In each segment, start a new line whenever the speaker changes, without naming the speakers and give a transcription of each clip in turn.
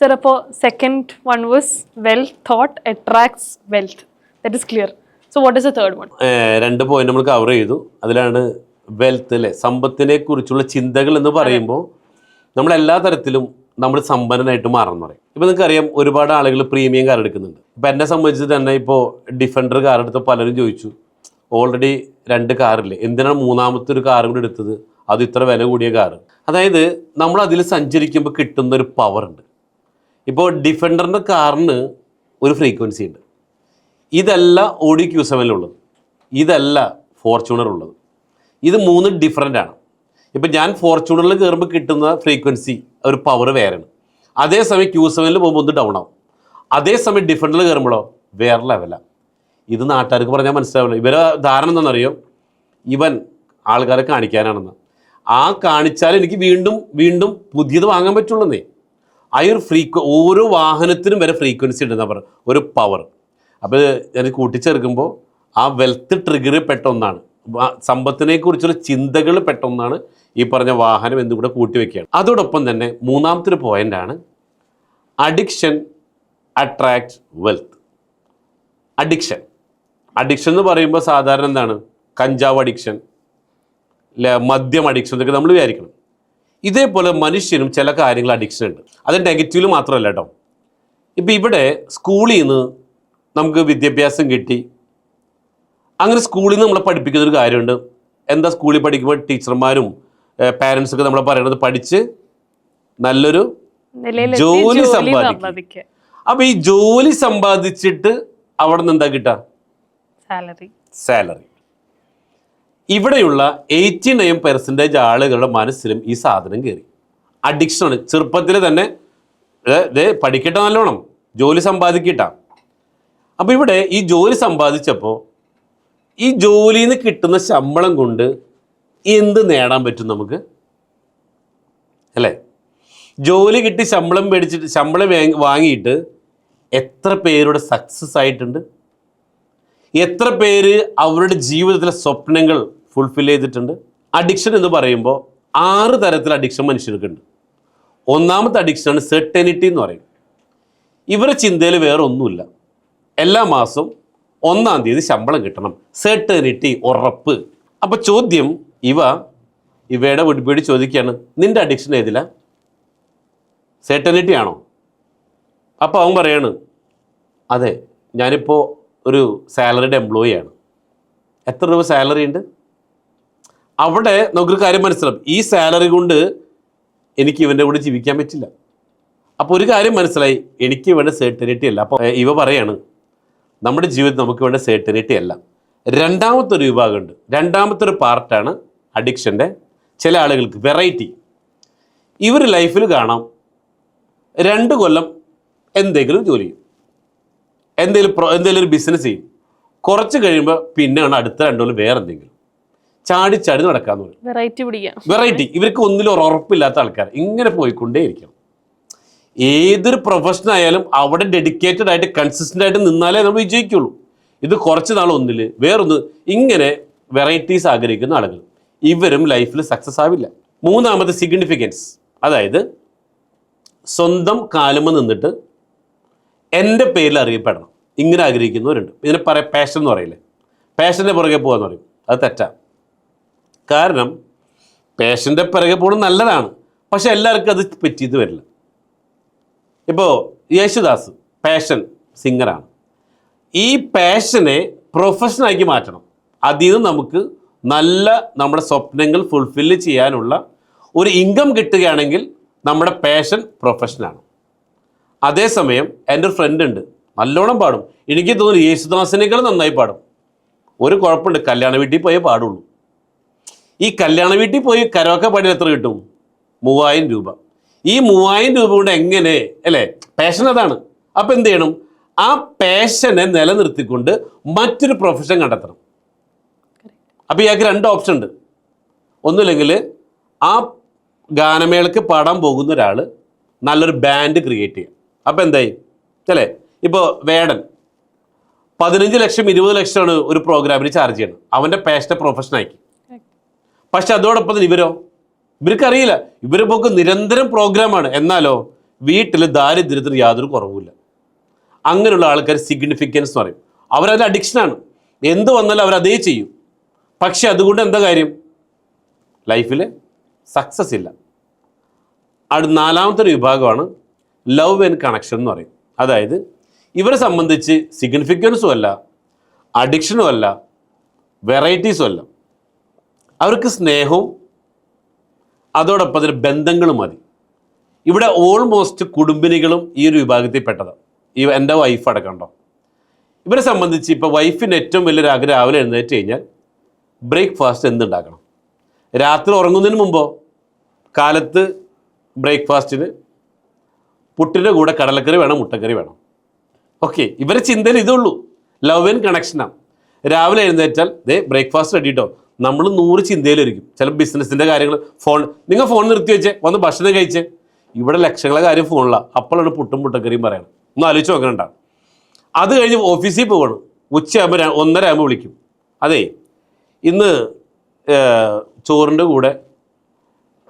Sir അപ്പോൾ second one was well thought attracts wealth that is clear so what is a third one
രണ്ട് point നമ്മൾ cover ചെയ്തു. അതിലാണ് wealth അല്ലെ സമ്പത്തിനെ കുറിച്ചുള്ള ചിന്തകൾ എന്ന് പറയുമ്പോൾ നമ്മൾ എല്ലാ തരത്തിലും നമ്മൾ സമ്പന്നനായിട്ട് മാറണം പറയും. ഇപ്പം നിങ്ങൾക്കറിയാം ഒരുപാട് ആളുകൾ പ്രീമിയം കാർ എടുക്കുന്നുണ്ട്. ഇപ്പം എന്നെ സംബന്ധിച്ച് തന്നെ ഇപ്പോൾ ഡിഫൻഡർ കാർ എടുത്ത പലരും ചോദിച്ചു ഓൾറെഡി രണ്ട് കാറില്ലേ എന്തിനാണ് മൂന്നാമത്തെ ഒരു കാറും കൂടി എടുത്തത്? അത് ഇത്ര വില കൂടിയ കാറ് അതായത് നമ്മൾ അതിൽ സഞ്ചരിക്കുമ്പോൾ കിട്ടുന്ന ഒരു പവർ ഉണ്ട്. ഇപ്പോൾ ഡിഫൻഡറിന്റെ കാറിന് ഒരു ഫ്രീക്വൻസി ഉണ്ട്. ഇതല്ല ഓഡി ക്യൂ സെവനിലുള്ളത് ഇതല്ല ഫോർച്യൂണർ ഉള്ളത്. ഇത് മൂന്ന് ഡിഫറെന്റ് ആണ്. ഇപ്പം ഞാൻ ഫോർച്യൂണറിൽ കയറുമ്പോൾ കിട്ടുന്ന ഫ്രീക്വൻസി ഒരു പവർ വേറെയാണ്. അതേസമയം ക്യൂ സെവനിൽ പോകുമ്പോൾ ഒന്ന് ഡൗൺ ആവും. അതേസമയം ഡിഫൻഡറിൽ കയറുമ്പോഴോ വേറെ ലെവലാണ് ഇത് നാട്ടുകാർക്ക് പറഞ്ഞാൽ മനസ്സിലാവില്ല. ഇവരെ ധാരണ എന്താണെന്നറിയോ? ഇവൻ ആൾക്കാരെ കാണിക്കാനാണെന്ന്. ആ കാണിച്ചാൽ എനിക്ക് വീണ്ടും വീണ്ടും പുതിയത് വാങ്ങാൻ പറ്റുള്ളൂന്നേ. ഒരു ഫ്രീക്വ ഓരോ വാഹനത്തിനും വരെ ഫ്രീക്വൻസി ഉണ്ടെന്ന് പറഞ്ഞു ഒരു പവർ അപ്പോൾ ഞാൻ കൂട്ടിച്ചേർക്കുമ്പോൾ ആ വെൽത്ത് ട്രിഗർ പെട്ട ഒന്നാണ് സമ്പത്തിനെ കുറിച്ചുള്ള ചിന്തകൾ പെട്ട ഒന്നാണ് ഈ പറഞ്ഞ വാഹനം എന്നും കൂടെ കൂട്ടിവെക്കുകയാണ് അതോടൊപ്പം തന്നെ മൂന്നാമത്തെ ഒരു പോയിന്റാണ് addiction attract wealth addiction addiction എന്ന് പറയുമ്പോൾ സാധാരണ എന്താണ്? കഞ്ചാവ് അഡിക്ഷൻ മദ്യം അഡിക്ഷൻ എന്നൊക്കെ നമ്മൾ വിചാരിക്കണം. ഇതേപോലെ മനുഷ്യനും ചില കാര്യങ്ങൾ അഡിക്ഷൻ ഉണ്ട്. അത് നെഗറ്റീവിൽ മാത്രമല്ല കേട്ടോ ഇപ്പം ഇവിടെ സ്കൂളിൽ നിന്ന് നമുക്ക് വിദ്യാഭ്യാസം കിട്ടി. അങ്ങനെ സ്കൂളിൽ നിന്ന് നമ്മളെ പഠിപ്പിക്കുന്ന ഒരു കാര്യമുണ്ട്. എന്താ സ്കൂളിൽ പഠിക്കുമ്പോൾ ടീച്ചർമാരും പാരൻസ് ഒക്കെ നമ്മളെ പറയണത് പഠിച്ച് നല്ലൊരു ജോലി. സമ്പാദിക്കുക അപ്പൊ ഈ ജോലി സമ്പാദിച്ചിട്ട് അവിടെ നിന്ന് എന്താ കിട്ടുക?
സാലറി
സാലറി ഇവിടെയുള്ള എയ്റ്റി നയൻ പെർസെന്റേജ് ആളുകളുടെ മനസ്സിലും ഈ സാധനം കയറി അഡിക്ഷനാണ് ചെറുപ്പത്തിൽ തന്നെ ഇത് പഠിക്കട്ടെ നല്ലോണം. ജോലി സമ്പാദിക്കട്ട. അപ്പോൾ ഇവിടെ ഈ ജോലി സമ്പാദിച്ചപ്പോൾ ഈ ജോലിയിൽ നിന്ന് കിട്ടുന്ന ശമ്പളം കൊണ്ട് എന്ത് നേടാൻ പറ്റും നമുക്ക്? അല്ലേ? ജോലി കിട്ടി ശമ്പളം മേടിച്ചിട്ട് ശമ്പളം വാങ്ങിയിട്ട് എത്ര പേരുടെ സക്സസ് ആയിട്ടുണ്ട്? എത്ര പേര് അവരുടെ ജീവിതത്തിലെ സ്വപ്നങ്ങൾ ഫുൾഫിൽ ചെയ്തിട്ടുണ്ട്. അഡിക്ഷൻ എന്ന് പറയുമ്പോൾ ആറ് തരത്തിൽ അഡിക്ഷൻ മനുഷ്യർക്കുണ്ട്. ഒന്നാമത്തെ അഡിക്ഷനാണ് സെർട്ടനിറ്റി എന്ന് പറയും ഇവരുടെ ചിന്തയിൽ വേറെ ഒന്നുമില്ല എല്ലാ മാസവും ഒന്നാം തീയതി ശമ്പളം കിട്ടണം. സെർട്ടനിറ്റി ഉറപ്പ്. അപ്പോൾ ചോദ്യം ഇവ ഇവയുടെ വീട് ചോദിക്കുകയാണ് നിന്റെ അഡിക്ഷൻ ഏതില? സെർട്ടനിറ്റി ആണോ? അപ്പോൾ അവൻ പറയാണ് അതെ ഞാനിപ്പോൾ ഒരു സാലറിഡ് എംപ്ലോയി ആണ്. എത്ര രൂപ സാലറി ഉണ്ട്? അവിടെ നമുക്കൊരു കാര്യം മനസ്സിലാവും. ഈ സാലറി കൊണ്ട് എനിക്ക് ഇവന്റെ കൂടെ ജീവിക്കാൻ പറ്റില്ല. അപ്പോൾ ഒരു കാര്യം മനസ്സിലായി. എനിക്ക് വേണ്ട സേർട്ടനിറ്റി അല്ല. അപ്പോൾ ഇവ പറയാണ് നമ്മുടെ ജീവിതത്തിൽ നമുക്ക് വേണ്ട സേർട്ടനിറ്റി അല്ല. രണ്ടാമത്തെ ഒരു വിഭാഗമുണ്ട്. രണ്ടാമത്തെ ഒരു പാർട്ടാണ് അഡിക്ഷന്റെ ചില ആളുകൾക്ക് വെറൈറ്റി ഇവർ ലൈഫിൽ കാണാം. രണ്ട് കൊല്ലം എന്തെങ്കിലും ജോലി ചെയ്യും. എന്തെങ്കിലും എന്തെങ്കിലും ഒരു ബിസിനസ് ചെയ്യും. കുറച്ച് കഴിയുമ്പോൾ പിന്നെയാണ് അടുത്ത രണ്ടു കൊല്ലം വേറെ എന്തെങ്കിലും ചാടി ചാടി നടക്കാന്ന് പറയും.
വെറൈറ്റി പിടിക്കാം.
വെറൈറ്റി ഇവർക്ക് ഒന്നിലും ഉറപ്പില്ലാത്ത ആൾക്കാർ ഇങ്ങനെ പോയിക്കൊണ്ടേയിരിക്കണം. ഏതൊരു പ്രൊഫഷൻ ആയാലും അവിടെ ഡെഡിക്കേറ്റഡ് ആയിട്ട് കൺസിസ്റ്റന്റ് ആയിട്ട് നിന്നാലേ നമ്മൾ വിജയിക്കുള്ളൂ. ഇത് കുറച്ച് നാൾ ഒന്നിൽ വേറൊന്ന് ഇങ്ങനെ വെറൈറ്റീസ് ആഗ്രഹിക്കുന്ന ആളുകൾ. ഇവരും ലൈഫിൽ സക്സസ് ആവില്ല. മൂന്നാമത് സിഗ്നിഫിക്കൻസ് അതായത് സ്വന്തം കാലുമ നിന്നിട്ട് എന്റെ പേരിൽ അറിയപ്പെടണം. ഇങ്ങനെ ആഗ്രഹിക്കുന്നവരുണ്ട്. ഇതിനെ പറയാം പാഷൻ എന്ന് പറയില്ലേ? പാഷന്റെ പുറകെ പോകാന്ന് പറയും. അത് തെറ്റാ. കാരണം പേഷ്യന്റെ പിറകെ പോകുന്നത് നല്ലതാണ്. പക്ഷെ എല്ലാവർക്കും അത് പറ്റിയത് വരില്ല. ഇപ്പോൾ യേശുദാസ് പാഷൻ സിംഗറാണ് ഈ പാഷനെ പ്രൊഫഷനാക്കി മാറ്റണം. അതിൽ നിന്ന് നമുക്ക് നല്ല നമ്മുടെ സ്വപ്നങ്ങൾ ഫുൾഫില്ല് ചെയ്യാനുള്ള ഒരു ഇൻകം കിട്ടുകയാണെങ്കിൽ നമ്മുടെ പാഷൻ പ്രൊഫഷനാണ് അതേസമയം എന്റെ ഒരു ഫ്രണ്ട് ഉണ്ട്. നല്ലോണം പാടും. എനിക്ക് തോന്നുന്നു യേശുദാസിനേക്കാൾ നന്നായി പാടും. ഒരു കുഴപ്പമുണ്ട് കല്യാണ വീട്ടിൽ പോയേ പാടുള്ളൂ. ഈ കല്യാണ വീട്ടിൽ പോയി കരോക്കെ പാടിയാൽ എത്ര കിട്ടും? മൂവായിരം രൂപ. ഈ മൂവായിരം രൂപ കൊണ്ട് എങ്ങനെ അല്ലേ? പാഷൻ അതാണ്. അപ്പം എന്ത് ചെയ്യണം? ആ പാഷനെ നിലനിർത്തിക്കൊണ്ട് മറ്റൊരു പ്രൊഫഷൻ കണ്ടെത്തണം. അപ്പം ഇയാൾക്ക് രണ്ട് ഓപ്ഷൻ ഉണ്ട്. ഒന്നുമില്ലെങ്കിൽ ആ ഗാനമേളക്ക് പാടാൻ പോകുന്ന ഒരാൾ നല്ലൊരു ബാൻഡ് ക്രിയേറ്റ് ചെയ്യുക അപ്പം എന്തായി? അല്ലേ? ഇപ്പോൾ വേടൻ. പതിനഞ്ച് ലക്ഷം ഇരുപത് ലക്ഷമാണ് ഒരു പ്രോഗ്രാമിന് ചാർജ് ചെയ്യണം. അവന്റെ പാഷനെ പ്രൊഫഷനാക്കി പക്ഷെ അതോടൊപ്പം തന്നെ ഇവരോ? ഇവർക്കറിയില്ല. ഇവരെ പോക്ക് നിരന്തരം പ്രോഗ്രാമാണ്. എന്നാലോ വീട്ടിൽ ദാരിദ്ര്യത്തിന് യാതൊരു കുറവുമില്ല. അങ്ങനെയുള്ള ആൾക്കാർ സിഗ്നിഫിക്കൻസ് എന്ന് പറയും. അവരത് അഡിക്ഷനാണ് എന്ത് വന്നാലും അവരതേ ചെയ്യും. പക്ഷെ അതുകൊണ്ട് എന്താ കാര്യം? ലൈഫിൽ സക്സസ് ഇല്ല. അടുത്ത നാലാമത്തെ ഒരു വിഭാഗമാണ് ലവ് ആൻഡ് കണക്ഷൻ എന്ന് പറയും. അതായത് ഇവരെ സംബന്ധിച്ച് സിഗ്നിഫിക്കൻസും അല്ല അഡിക്ഷനും അല്ല വെറൈറ്റീസും അല്ല. അവർക്ക് സ്നേഹവും അതോടൊപ്പം അതിന് ബന്ധങ്ങളും മതി. ഇവിടെ ഓൾമോസ്റ്റ് കുടുംബിനികളും ഈ ഒരു വിഭാഗത്തിൽ പെട്ടതാണ് ഈ എന്റെ വൈഫ് അടക്കണ്ടോ ഇവരെ സംബന്ധിച്ച് ഇപ്പോൾ വൈഫിന് ഏറ്റവും വലിയൊരു ആഗ്രഹം രാവിലെ എഴുന്നേറ്റ് കഴിഞ്ഞാൽ ബ്രേക്ക്ഫാസ്റ്റ് എന്തുണ്ടാക്കണം? രാത്രി ഉറങ്ങുന്നതിന് മുമ്പോ? കാലത്ത് ബ്രേക്ക്ഫാസ്റ്റിന് പുട്ടിന്റെ കൂടെ കടലക്കറി വേണം മുട്ടക്കറി വേണം. ഓക്കെ ഇവരെ ചിന്തയിൽ ഇതുള്ളൂ. ലവ് ആൻഡ് കണക്ഷനാണ് രാവിലെ എഴുന്നേറ്റാൽ ദേ ബ്രേക്ക്ഫാസ്റ്റ് റെഡി കേട്ടോ നമ്മൾ നൂറ് ചിന്തയിലിരിക്കും. ചില ബിസിനസ്സിന്റെ കാര്യങ്ങൾ ഫോൺ നിങ്ങൾ ഫോൺ നിർത്തി വെച്ചേ വന്ന് ഭക്ഷണം കഴിച്ചേ. ഇവിടെ ലക്ഷങ്ങളെ കാര്യം ഫോണിലാണ് അപ്പോഴാണ് പുട്ടും പുട്ടക്കറിയും പറയണം ഒന്ന് ആലോചിച്ച് നോക്കണ്ട അത് കഴിഞ്ഞ് ഓഫീസിൽ പോകണം. ഉച്ചയാകുമ്പോൾ ഒന്നര ആകുമ്പോൾ വിളിക്കും. അതെ ഇന്ന് ചോറിന്റെ കൂടെ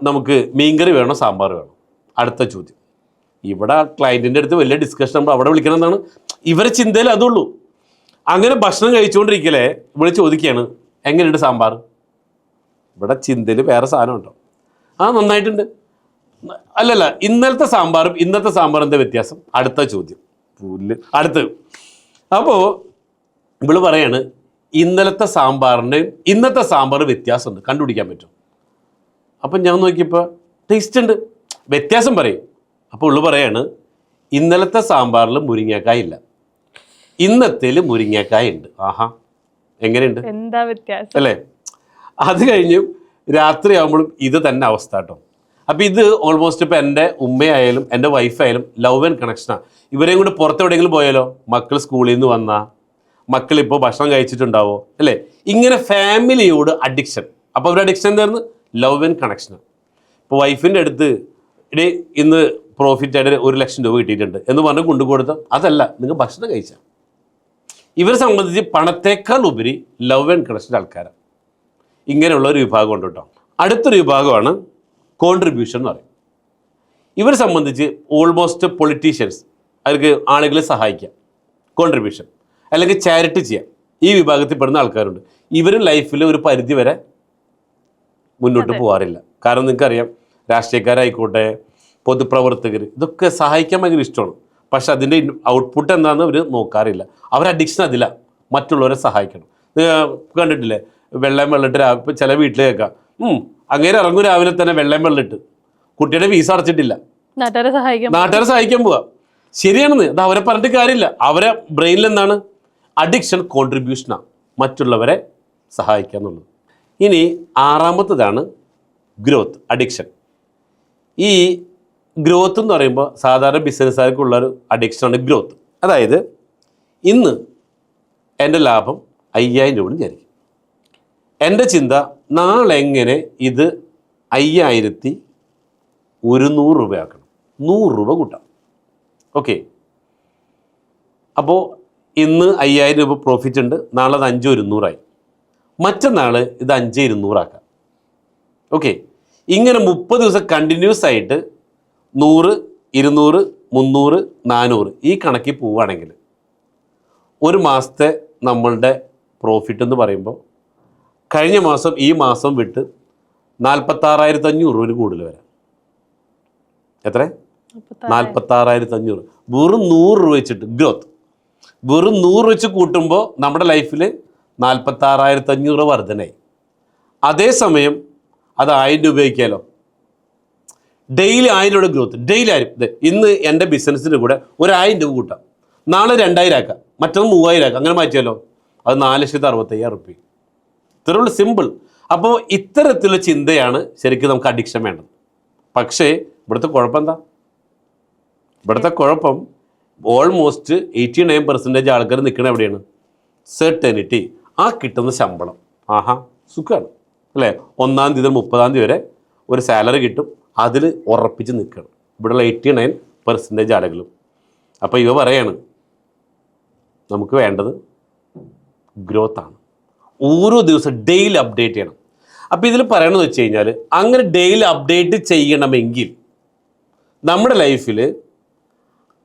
നമുക്ക് മീൻകറി വേണോ സാമ്പാർ വേണോ? അടുത്ത ചോദ്യം. ഇവിടെ ക്ലയന്റിന്റെ അടുത്ത് വലിയ ഡിസ്കഷൻ നമ്മൾ അവിടെ വിളിക്കണം എന്നാണ് ഇവരെ ചിന്തയിൽ അതുള്ളൂ. അങ്ങനെ ഭക്ഷണം കഴിച്ചുകൊണ്ടിരിക്കലേ ഇവിടെ ചോദിക്കുകയാണ് എങ്ങനെയുണ്ട് സാമ്പാർ? ഇവിടെ ചിന്തയിൽ വേറെ സാധനം ഉണ്ടോ ആ നന്നായിട്ടുണ്ട്. അല്ലല്ല ഇന്നലത്തെ സാമ്പാറും ഇന്നത്തെ സാമ്പാറും എന്താ വ്യത്യാസം? അടുത്ത ചോദ്യം. പുല്ല്. അടുത്ത്. അപ്പോൾ ഇവൾ പറയാണ് ഇന്നലത്തെ സാമ്പാറിന്റെ ഇന്നത്തെ സാമ്പാർ വ്യത്യാസമുണ്ട്. കണ്ടുപിടിക്കാൻ പറ്റും അപ്പം ഞാൻ നോക്കിയപ്പോൾ ടേസ്റ്റ് ഉണ്ട്. വ്യത്യാസം പറയും. അപ്പോൾ ഉള്ളു പറയാണ് ഇന്നലത്തെ സാമ്പാറിൽ മുരിങ്ങക്കായ ഇല്ല. ഇന്നത്തേൽ മുരിങ്ങക്കായ ഉണ്ട്. ആഹാ. എങ്ങനെയുണ്ട്?
എന്താ വ്യത്യാസം?
അല്ലേ? അത് കഴിഞ്ഞും രാത്രി ആകുമ്പോഴും ഇത് തന്നെ അവസ്ഥ കേട്ടോ. അപ്പം ഇത് ഓൾമോസ്റ്റ് ഇപ്പം എന്റെ ഉമ്മയായാലും എന്റെ വൈഫായാലും ലവ് ആൻഡ് കണക്ഷനാണ് ഇവരെയും കൂടി പുറത്തെവിടെയെങ്കിലും പോയാലോ? മക്കൾ സ്കൂളിൽ നിന്ന് വന്നാ. മക്കൾ ഇപ്പോൾ ഭക്ഷണം കഴിച്ചിട്ടുണ്ടാവോ? അല്ലേ? ഇങ്ങനെ ഫാമിലിയോട് അഡിക്ഷൻ അപ്പോൾ അവരുടെ അഡിക്ഷൻ എന്തായിരുന്നു? ലവ് ആൻഡ് കണക്ഷനാണ് ഇപ്പോൾ വൈഫിന്റെ അടുത്ത് ഇടേ ഇന്ന് പ്രോഫിറ്റ് ആയിട്ട് ഒരു ലക്ഷം രൂപ കിട്ടിയിട്ടുണ്ട് എന്ന് പറഞ്ഞ് കൊണ്ടുകൊടുത്ത അതല്ല നിങ്ങൾ ഭക്ഷണം കഴിച്ചാൽ ഇവരെ സംബന്ധിച്ച് പണത്തേക്കാൾ ഉപരി ലവ് ആൻഡ് കണക്ഷൻ ആൾക്കാരാണ് ഇങ്ങനെയുള്ള ഒരു വിഭാഗം ഉണ്ട് കേട്ടോ. അടുത്തൊരു വിഭാഗമാണ് കോൺട്രിബ്യൂഷൻ എന്ന് പറയും. ഇവരെ സംബന്ധിച്ച് ഓൾമോസ്റ്റ് പൊളിറ്റീഷ്യൻസ് അവർക്ക് ആളുകളെ സഹായിക്കാം കോൺട്രിബ്യൂഷൻ അല്ലെങ്കിൽ ചാരിറ്റി ചെയ്യാം ഈ വിഭാഗത്തിൽ പെടുന്ന ആൾക്കാരുണ്ട്. ഇവരും ലൈഫിൽ ഒരു പരിധി വരെ മുന്നോട്ട് പോകാറില്ല കാരണം നിങ്ങൾക്കറിയാം രാഷ്ട്രീയക്കാരായിക്കോട്ടെ പൊതുപ്രവർത്തകർ ഇതൊക്കെ സഹായിക്കാൻ ഭയങ്കര ഇഷ്ടമാണ്. പക്ഷെ അതിന്റെ ഔട്ട്പുട്ട് എന്താണെന്ന് അവർ നോക്കാറില്ല. അവർ അഡിക്ഷൻ അതില്ല. മറ്റുള്ളവരെ സഹായിക്കണം. കണ്ടിട്ടില്ലേ? വെള്ളം വെള്ളിട്ട് രാവിലെ ചില വീട്ടിൽ കേൾക്കാം. അങ്ങനെ ഇറങ്ങും രാവിലെ തന്നെ വെള്ളം വെള്ളിട്ട്. കുട്ടിയുടെ ഫീസ് അടച്ചിട്ടില്ല.
നാട്ടുകാരെ സഹായിക്കാം
നാട്ടുകാരെ സഹായിക്കാൻ പോവാ. ശരിയാണെന്ന്. അത് അവരെ പറഞ്ഞിട്ട് കാര്യമില്ല. അവരെ ബ്രെയിനിൽ എന്താണ്? അഡിക്ഷൻ കോൺട്രിബ്യൂഷനാണ് മറ്റുള്ളവരെ സഹായിക്കുക എന്നുള്ളത്. ഇനി ആറാമത്തതാണ് ഗ്രോത്ത് അഡിക്ഷൻ ഈ ഗ്രോത്ത് എന്ന് പറയുമ്പോൾ സാധാരണ ബിസിനസ്സുകാർക്കുള്ള ഒരു അഡിക്ഷനാണ് ഗ്രോത്ത് അതായത് ഇന്ന് എന്റെ ലാഭം അയ്യായിരം രൂപ വിചാരിക്കും. എന്റെ ചിന്ത നാളെ എങ്ങനെ ഇത് അയ്യായിരത്തി ഒരുന്നൂറ് രൂപയാക്കണം. നൂറ് രൂപ കൂട്ടാം. ഓക്കെ അപ്പോൾ ഇന്ന് അയ്യായിരം രൂപ പ്രോഫിറ്റ് ഉണ്ട്. നാളെ അത് അഞ്ച് ഒരുന്നൂറായി. മറ്റന്നാൾ ഇത് അഞ്ച് ഇരുന്നൂറാക്കാം. ഓക്കെ ഇങ്ങനെ മുപ്പത് ദിവസം കണ്ടിന്യൂസ് ആയിട്ട് നൂറ് ഇരുന്നൂറ് മുന്നൂറ് നാനൂറ് ഈ കണക്കിൽ പോവുകയാണെങ്കിൽ ഒരു മാസത്തെ നമ്മളുടെ പ്രോഫിറ്റ് എന്ന് പറയുമ്പോൾ കഴിഞ്ഞ മാസം ഈ മാസം വിട്ട് നാൽപ്പത്താറായിരത്തി അഞ്ഞൂറ് രൂപ കൂടുതൽ വരാം. എത്ര? നാൽപ്പത്താറായിരത്തി അഞ്ഞൂറ് വെറും നൂറ് രൂപ വെച്ചിട്ട് ഗ്രോത്ത് വെറും നൂറ് വെച്ച് കൂട്ടുമ്പോൾ നമ്മുടെ ലൈഫിൽ നാൽപ്പത്താറായിരത്തി അഞ്ഞൂറ് വർധനയായി. അതേസമയം അത് ആയിരം രൂപ വയ്ക്കാലോ ഡെയിലി ആയിരം രൂപയുടെ ഗ്രോത്ത് ഡെയിലി ആയിരം. ഇന്ന് എന്റെ ബിസിനസ്സിന്റെ കൂടെ ഒരായിരം രൂപ കൂട്ടാം. നാളെ രണ്ടായിരം ആക്കാം. മറ്റൊന്ന് മൂവായിരം ആക്കാം. അങ്ങനെ മാറ്റിയാലോ? അത് നാല് ലക്ഷത്തി അറുപത്തയ്യായിരം റുപ്യ ഇത്രയുള്ള സിമ്പിൾ അപ്പോൾ ഇത്തരത്തിലുള്ള ചിന്തയാണ് ശരിക്കും നമുക്ക് അഡിക്ഷൻ വേണ്ടത്. പക്ഷേ ഇവിടുത്തെ കുഴപ്പം എന്താ? ഇവിടുത്തെ കുഴപ്പം ഓൾമോസ്റ്റ് എയ്റ്റി നയൻ പെർസെന്റേജ് ആൾക്കാർ നിൽക്കുന്നത് എവിടെയാണ്? സെർട്ടനിറ്റി ആ കിട്ടുന്ന ശമ്പളം. ആഹാ സുഖമാണ് അല്ലേ? ഒന്നാം തീയതി മുപ്പതാം തീയതി വരെ ഒരു സാലറി കിട്ടും. അതിൽ ഉറപ്പിച്ച് നിൽക്കണം. ഇവിടെയുള്ള എയ്റ്റി നയൻ പെർസെന്റേജ് ആളുകളും. അപ്പോൾ ഇവ പറയാണ് നമുക്ക് വേണ്ടത് ഗ്രോത്ത് ആണ്. ഓരോ ദിവസം ഡെയിലി അപ്ഡേറ്റ് ചെയ്യണം. അപ്പോൾ ഇതിൽ പറയണമെന്ന് വെച്ച് കഴിഞ്ഞാൽ അങ്ങനെ ഡെയിലി അപ്ഡേറ്റ് ചെയ്യണമെങ്കിൽ നമ്മുടെ ലൈഫിൽ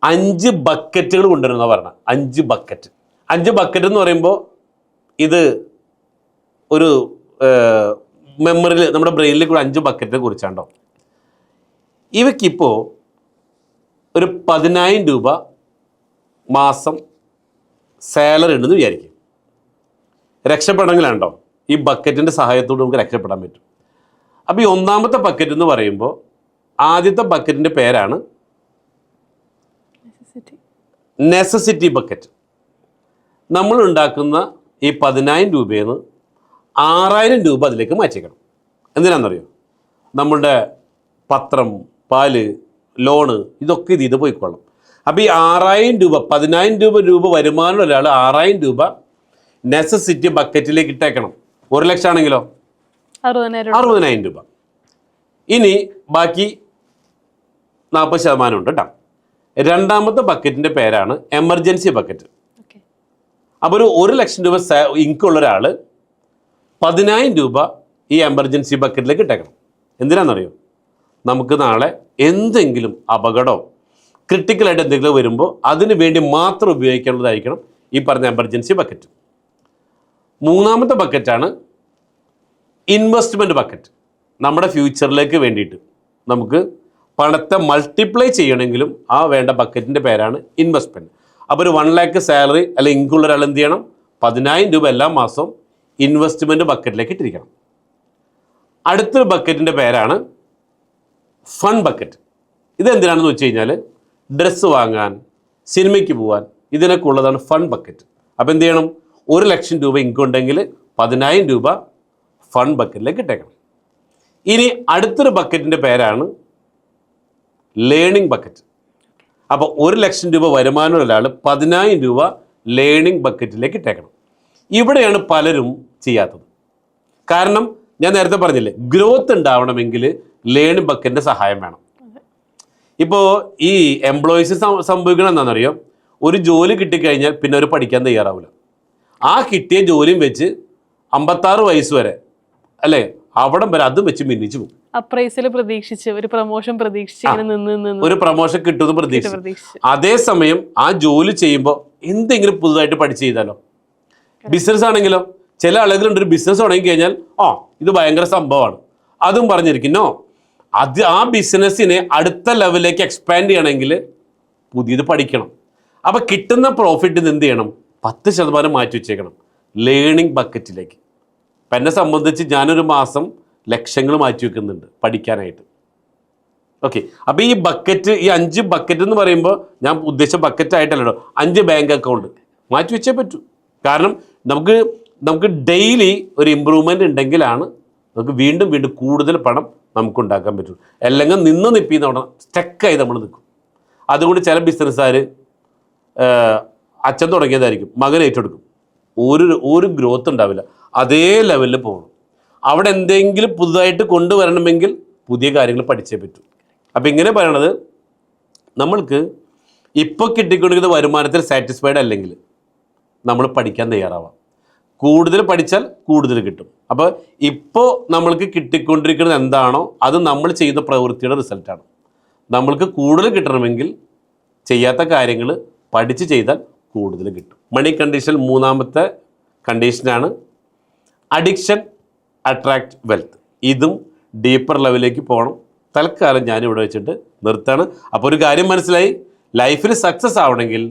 അഞ്ച് ബക്കറ്റുകൾ കൊണ്ടുവരുന്ന പറഞ്ഞ. അഞ്ച് ബക്കറ്റ് അഞ്ച് ബക്കറ്റ് എന്ന് പറയുമ്പോൾ ഇത് ഒരു മെമ്മറിയിൽ നമ്മുടെ ബ്രെയിനിൽ കൂടെ അഞ്ച് ബക്കറ്റിനെ കുറിച്ചാണ്ടോ ഇവയ്ക്കിപ്പോൾ ഒരു പതിനായിരം രൂപ മാസം സാലറി ഉണ്ടെന്ന് വിചാരിക്കും. രക്ഷപ്പെടണമെങ്കിലാണ്ടോ ഈ ബക്കറ്റിന്റെ സഹായത്തോട് നമുക്ക് രക്ഷപ്പെടാൻ പറ്റും. അപ്പോൾ ഈ ഒന്നാമത്തെ ബക്കറ്റ് എന്ന് പറയുമ്പോൾ ആദ്യത്തെ ബക്കറ്റിന്റെ പേരാണ് നെസസിറ്റി ബക്കറ്റ് നമ്മൾ ഉണ്ടാക്കുന്ന ഈ പതിനായിരം രൂപയിൽ നിന്ന് ആറായിരം രൂപ അതിലേക്ക് മാറ്റിക്കണം എന്തിനാണെന്നറിയോ? നമ്മളുടെ പത്രം പാൽ ലോണ് ഇതൊക്കെ ഇതിൽ ഇത് പോയിക്കൊള്ളും അപ്പോൾ ഈ ആറായിരം രൂപ പതിനായിരം രൂപ രൂപ വരുമാനം ഒരാൾ ആറായിരം രൂപ നെസസിറ്റി ബക്കറ്റിലേക്ക് ഇട്ടേക്കണം. ഒരു ലക്ഷം ആണെങ്കിലോ
അറുപതിനായിരം
അറുപതിനായിരം രൂപ. ഇനി ബാക്കി നാൽപ്പത് ശതമാനം ഉണ്ട് കേട്ടോ. രണ്ടാമത്തെ ബക്കറ്റിന്റെ പേരാണ് എമർജൻസി ബക്കറ്റ് അപ്പോൾ ഒരു ഒരു ലക്ഷം രൂപ ഇൻകം ഉള്ള ഒരാൾ പതിനായിരം രൂപ ഈ എമർജൻസി ബക്കറ്റിലേക്ക് ഇട്ടേക്കണം. എന്തിനാണെന്നറിയോ നമുക്ക് നാളെ എന്തെങ്കിലും അപകടമോ ക്രിട്ടിക്കലായിട്ട് എന്തെങ്കിലും വരുമ്പോൾ അതിന് വേണ്ടി മാത്രം ഉപയോഗിക്കേണ്ടതായിരിക്കണം ഈ പറഞ്ഞ എമർജൻസി ബക്കറ്റ് മൂന്നാമത്തെ ബക്കറ്റാണ് ഇൻവെസ്റ്റ്മെന്റ് ബക്കറ്റ് നമ്മുടെ ഫ്യൂച്ചറിലേക്ക് വേണ്ടിയിട്ട് നമുക്ക് പണത്തെ മൾട്ടിപ്ലൈ ചെയ്യണമെങ്കിലും ആ വേണ്ട ബക്കറ്റിന്റെ പേരാണ് ഇൻവെസ്റ്റ്മെന്റ് അപ്പോൾ ഒരു വൺ ലാക്ക് സാലറി അല്ലെങ്കിൽ ഇൻകുള്ള ഒരാൾ എന്ത് ചെയ്യണം? പതിനായിരം രൂപ എല്ലാ മാസവും ഇൻവെസ്റ്റ്മെന്റ് ബക്കറ്റിലേക്ക് ഇട്ടിരിക്കണം. അടുത്തൊരു ബക്കറ്റിന്റെ പേരാണ് ഫൺ ബക്കറ്റ് ഇതെന്തിനാണെന്ന് വെച്ച് കഴിഞ്ഞാൽ ഡ്രസ്സ് വാങ്ങാൻ സിനിമയ്ക്ക് പോകാൻ ഇതിനൊക്കെ ഉള്ളതാണ് ഫൺ ബക്കറ്റ് അപ്പോൾ എന്ത് ചെയ്യണം? ഒരു ലക്ഷം രൂപ ഇൻകം ഉണ്ടെങ്കിൽ പതിനായിരം രൂപ ഫൺ ബക്കറ്റിലേക്ക് ഇട്ടേക്കണം. ഇനി അടുത്തൊരു ബക്കറ്റിന്റെ പേരാണ് ലേണിംഗ് ബക്കറ്റ് അപ്പോൾ ഒരു ലക്ഷം രൂപ വരുമാനമുള്ള ഒരാൾ പതിനായിരം രൂപ ലേണിംഗ് ബക്കറ്റിലേക്ക് ഇട്ടേക്കണം. ഇവിടെയാണ് പലരും ചെയ്യാത്തത്. കാരണം ഞാൻ നേരത്തെ പറഞ്ഞില്ലേ ഗ്രോത്ത് ഉണ്ടാവണമെങ്കിൽ ലേണിംഗ് ബക്കറ്റിന്റെ സഹായം വേണം. ഇപ്പോൾ ഈ എംപ്ലോയീസ് സംഭവിക്കണം എന്താണെന്നറിയോ? ഒരു ജോലി കിട്ടിക്കഴിഞ്ഞാൽ പിന്നെ അവർ പഠിക്കാൻ തയ്യാറാവില്ല ആ കിട്ടിയ ജോലിയും വെച്ച് അമ്പത്താറ് വയസ്സ് വരെ അല്ലേ? അവിടം വരെ അതും വെച്ച് മിന്നിച്ചു പോകും.
അപ്രൈസിൽ പ്രതീക്ഷിച്ച് ഒരു പ്രമോഷൻ പ്രതീക്ഷിച്ച്
ഒരു പ്രൊമോഷൻ കിട്ടുമെന്ന് പ്രതീക്ഷിച്ചു.
പ്രതീക്ഷിച്ച്.
അതേസമയം ആ ജോലി ചെയ്യുമ്പോൾ എന്തെങ്കിലും പുതുതായിട്ട് പഠിച്ചു ചെയ്താലോ? ബിസിനസ് ആണെങ്കിലോ? ചില ആളുകളുണ്ട് ഒരു ബിസിനസ് തുടങ്ങി കഴിഞ്ഞാൽ ആ ഇത് ഭയങ്കര സംഭവമാണ്. അതും പറഞ്ഞിരിക്കുന്നു അത് ആ ബിസിനസ്സിനെ അടുത്ത ലെവലിലേക്ക് എക്സ്പാൻഡ് ചെയ്യണമെങ്കിൽ പുതിയത് പഠിക്കണം. അപ്പോൾ കിട്ടുന്ന പ്രോഫിറ്റ് എന്ത് ചെയ്യണം? പത്ത് ശതമാനം മാറ്റി വെച്ചേക്കണം. ലേണിംഗ് ബക്കറ്റിലേക്ക് അപ്പം എന്നെ സംബന്ധിച്ച് ഞാനൊരു മാസം ലക്ഷങ്ങൾ മാറ്റി വെക്കുന്നുണ്ട് പഠിക്കാനായിട്ട്. ഓക്കെ അപ്പോൾ ഈ ബക്കറ്റ് ഈ അഞ്ച് ബക്കറ്റ് എന്ന് പറയുമ്പോൾ ഞാൻ ഉദ്ദേശിച്ച ബക്കറ്റ് ആയിട്ടല്ലോ അഞ്ച് ബാങ്ക് അക്കൗണ്ട് മാറ്റി വെച്ചേ പറ്റൂ. കാരണം നമുക്ക് നമുക്ക് ഡെയിലി ഒരു ഇമ്പ്രൂവ്മെന്റ് ഉണ്ടെങ്കിലാണ് നമുക്ക് വീണ്ടും വീണ്ടും കൂടുതൽ പണം നമുക്ക് ഉണ്ടാക്കാൻ പറ്റും അല്ലെങ്കിൽ നിന്ന് നിപ്പിന്ന് അവിടെ സ്റ്റക്കായി നമ്മൾ നിൽക്കും. അതുകൊണ്ട് ചില ബിസിനസ്സുകാർ അച്ഛൻ തുടങ്ങിയതായിരിക്കും. മകൻ ഏറ്റെടുക്കും. ഒരു ഒരു ഗ്രോത്ത് ഉണ്ടാവില്ല. അതേ ലെവലിൽ പോകണം. അവിടെ എന്തെങ്കിലും പുതുതായിട്ട് കൊണ്ടുവരണമെങ്കിൽ പുതിയ കാര്യങ്ങൾ പഠിച്ചേ പറ്റൂ. അപ്പം ഇങ്ങനെ പറയണത് നമ്മൾക്ക് ഇപ്പോൾ കിട്ടിക്കൊണ്ടിരിക്കുന്ന വരുമാനത്തിൽ സാറ്റിസ്ഫൈഡ് അല്ലെങ്കിൽ നമ്മൾ പഠിക്കാൻ തയ്യാറാവാം. കൂടുതൽ പഠിച്ചാൽ കൂടുതൽ കിട്ടും. അപ്പോൾ ഇപ്പോൾ നമ്മൾക്ക് കിട്ടിക്കൊണ്ടിരിക്കുന്നത് എന്താണോ അത് നമ്മൾ ചെയ്ത പ്രവൃത്തിയുടെ റിസൾട്ടാണ് നമ്മൾക്ക് കൂടുതൽ കിട്ടണമെങ്കിൽ ചെയ്യാത്ത കാര്യങ്ങൾ പഠിച്ച് ചെയ്താൽ കൂടുതൽ കിട്ടും. മണി കണ്ടീഷൻ മൂന്നാമത്തെ കണ്ടീഷനാണ് അഡിക്ഷൻ അട്രാക്ട് വെൽത്ത് ഇതും ഡീപ്പർ ലെവലിലേക്ക് പോകണം. തൽക്കാലം ഞാനിവിടെ വെച്ചിട്ട് നിർത്താണ് അപ്പോൾ ഒരു കാര്യം മനസ്സിലായി? ലൈഫിൽ സക്സസ് ആവണമെങ്കിൽ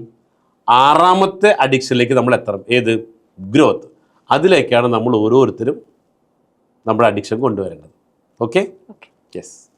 ആറാമത്തെ അഡിക്ഷനിലേക്ക് നമ്മൾ എത്തണം. ഏത്? ഗ്രോത്ത് അതിലേക്കാണ് നമ്മൾ ഓരോരുത്തരും നമ്മുടെ അഡിക്ഷൻ കൊണ്ടുവരേണ്ടത്. Okay
okay
yes